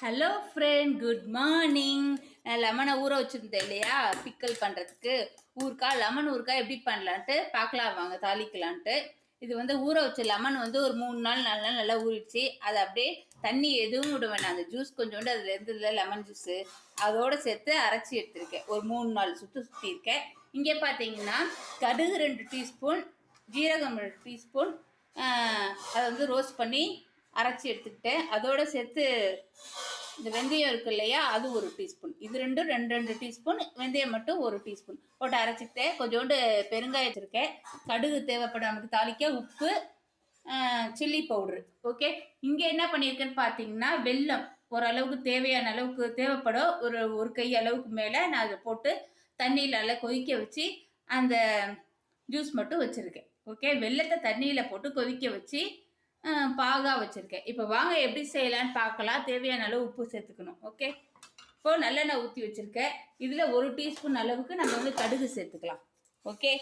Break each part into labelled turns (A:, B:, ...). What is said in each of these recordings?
A: Hello friend good morning லெமனை ஊற வச்சுருந்தேன் இல்லையா? பிக்கல் பண்ணுறதுக்கு ஊருக்கா லெமன் ஊறுக்காய் எப்படி பண்ணலான்ட்டு பார்க்கலாம் வாங்க தாளிக்கலான்ட்டு. இது வந்து ஊற வச்ச லெமன் வந்து ஒரு மூணு நாள் நாலு நாள் நல்லா ஊறிடுச்சு. அதை அப்படியே தண்ணி எதுவும் விட வேணாம். அந்த ஜூஸ் கொஞ்சோண்டு அதில் இருந்ததில்ல லெமன் ஜூஸு அதோடு சேர்த்து அரைச்சி எடுத்திருக்கேன். ஒரு மூணு நாள் சுற்றி சுற்றி இருக்கேன். இங்கே பார்த்தீங்கன்னா கடுகு ரெண்டு டீஸ்பூன் ஜீரகம் ரெண்டு டீஸ்பூன் அதை வந்து ரோஸ்ட் பண்ணி அரைச்சி எடுத்துக்கிட்டேன் அதோடு சேர்த்து இந்த வெந்தயம் இருக்கு இல்லையா அது ஒரு டீஸ்பூன். இது ரெண்டும் ரெண்டு ரெண்டு டீஸ்பூன். வெந்தயம் மட்டும் ஒரு டீஸ்பூன். போட்டு அரைச்சிக்கிட்டேன் கொஞ்சோண்டு பெருங்காயம் வச்சுருக்கேன். கடுகு தேவைப்படும் நமக்கு தாளிக்க உப்பு சில்லி பவுட்ரு ஓகே இங்கே என்ன பண்ணியிருக்கேன்னு பார்த்தீங்கன்னா வெல்லம் ஓரளவுக்கு தேவையான அளவுக்கு தேவைப்படும். ஒரு ஒரு கை அளவுக்கு மேலே நான் அதை போட்டு தண்ணியில் நல்லா கொதிக்க வச்சு அந்த ஜூஸ் மட்டும் வச்சுருக்கேன். ஓகே வெள்ளத்தை தண்ணியில் போட்டு கொதிக்க வச்சு பாகா வச்சுருக்கேன். இப்போ வாங்க எப்படி செய்யலான்னு பார்க்கலாம். தேவையான அளவு உப்பு சேர்த்துக்கணும். ஓகே இப்போது நல்லெண்ணெய் ஊற்றி வச்சுருக்கேன். இதில் ஒரு டீஸ்பூன் அளவுக்கு நம்ம வந்து கடுகு சேர்த்துக்கலாம். ஓகே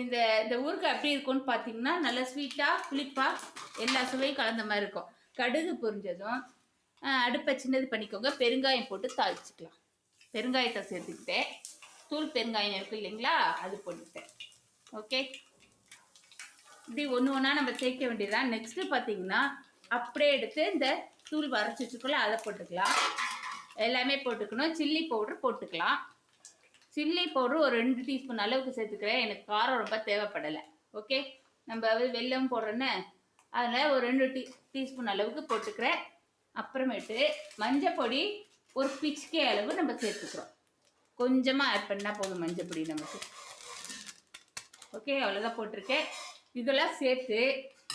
A: இந்த இந்த ஊருக்கு எப்படி இருக்கும்னு பார்த்தீங்கன்னா நல்லா ஸ்வீட்டாக புளிப்பாக எல்லா சுவையும் கலந்த மாதிரி இருக்கும். கடுகு பொரிஞ்சதும் அடுப்பை சின்னது பண்ணிக்கோங்க. பெருங்காயம் போட்டு தாளிச்சிக்கலாம். பெருங்காயத்தை சேர்த்துக்கிட்டேன். தூள் பெருங்காயம் இருக்குது இல்லைங்களா? அது போட்டுக்கிட்டேன். ஓகே இப்படி ஒன்று ஒன்றா நம்ம சேர்க்க வேண்டியதுதான். நெக்ஸ்ட்டு பார்த்தீங்கன்னா அப்படியே எடுத்து இந்த தூள் வரைச்சி வச்சுக்கோல அதை போட்டுக்கலாம். எல்லாமே போட்டுக்கணும். சில்லி பவுட்ரு போட்டுக்கலாம். சில்லி பவுட்ரு ஒரு ரெண்டு டீஸ்பூன் அளவுக்கு சேர்த்துக்கிறேன். எனக்கு காரம் ரொம்ப தேவைப்படலை. ஓகே நம்ம வெல்லம் போடுறோன்னு அதில் ஒரு ரெண்டு டீ டீஸ்பூன் அளவுக்கு போட்டுக்கிறேன். அப்புறமேட்டு மஞ்சள் பொடி ஒரு பிச்சுக்கே அளவு நம்ம சேர்த்துக்கிறோம். கொஞ்சமாக ஆட் பண்ணால் போதும் மஞ்சள் பொடி நமக்கு. ஓகே அவ்வளோதான் போட்டிருக்கேன். இதெல்லாம் சேர்த்து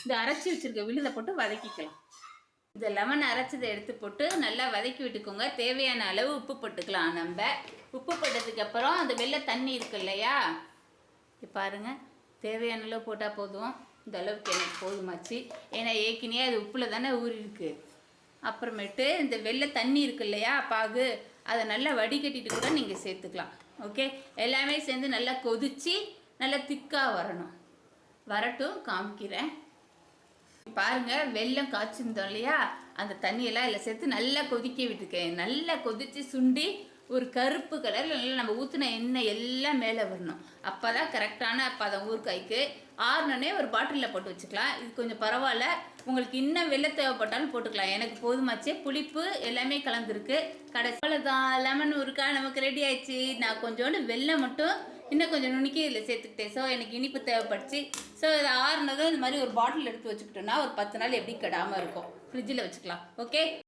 A: இந்த அரைச்சி வச்சுருக்க விழுதை போட்டு வதக்கிக்கலாம். இந்த லெமன் அரைச்சதை எடுத்து போட்டு நல்லா வதக்கி விட்டுக்கோங்க. தேவையான அளவு உப்பு போட்டுக்கலாம் நம்ம. உப்பு போட்டதுக்கு அப்புறம் அந்த வெள்ளை தண்ணி இருக்கு இல்லையா? பாருங்க. பாருங்கள் தேவையான அளவு போட்டால் போதும். இந்த அளவுக்கு எனக்கு போதுமாச்சு. ஏன்னா ஏற்கனவே அது உப்பில் தானே ஊறி இருக்கு. அப்புறமேட்டு இந்த வெள்ளை தண்ணி இருக்கு இல்லையா? பாகு. அதை நல்லா வடிகட்டிட்டு கூட நீங்கள் சேர்த்துக்கலாம். ஓகே? எல்லாமே சேர்ந்து நல்லா கொதித்து நல்லா திக்காக வரணும். வரட்டும் காமிக்கிறேன். பாருங்க வெள்ளம் காய்ச்சிருந்தோம் இல்லையா? அந்த தண்ணியெல்லாம் இல்லை சேர்த்து நல்லா கொதிக்க விட்டுருக்கேன். நல்லா கொதித்து சுண்டி ஒரு கருப்பு கலரில் நல்லா நம்ம ஊற்றின எண்ணெய் எல்லாம் மேலே வரணும். அப்போ தான் கரெக்டான பதம் ஊறுக்காய்க்கு ஆறுனே ஒரு பாட்டிலில் போட்டு வச்சுக்கலாம். இது கொஞ்சம் பரவாயில்ல. உங்களுக்கு இன்னும் வெள்ளை தேவைப்பட்டாலும் போட்டுக்கலாம். எனக்கு போதுமாச்சே. புளிப்பு எல்லாமே கலந்துருக்கு. கடைசியில் தான் லெமன் ஊருக்கா நமக்கு ரெடி ஆயிடுச்சு. நான் கொஞ்சோண்டு வெள்ளை மட்டும் இன்னும் கொஞ்சம் நுணுக்கி இதில் சேர்த்துக்கிட்டேன். ஸோ எனக்கு இனிப்பு தேவைப்படுச்சு. ஸோ இதை ஆறுனதும் இந்த மாதிரி ஒரு பாட்டில் எடுத்து வச்சுக்கிட்டோன்னா ஒரு பத்து நாள் எப்படி கெடாமல் இருக்கும். ஃப்ரிட்ஜில் வச்சுக்கலாம். ஓகே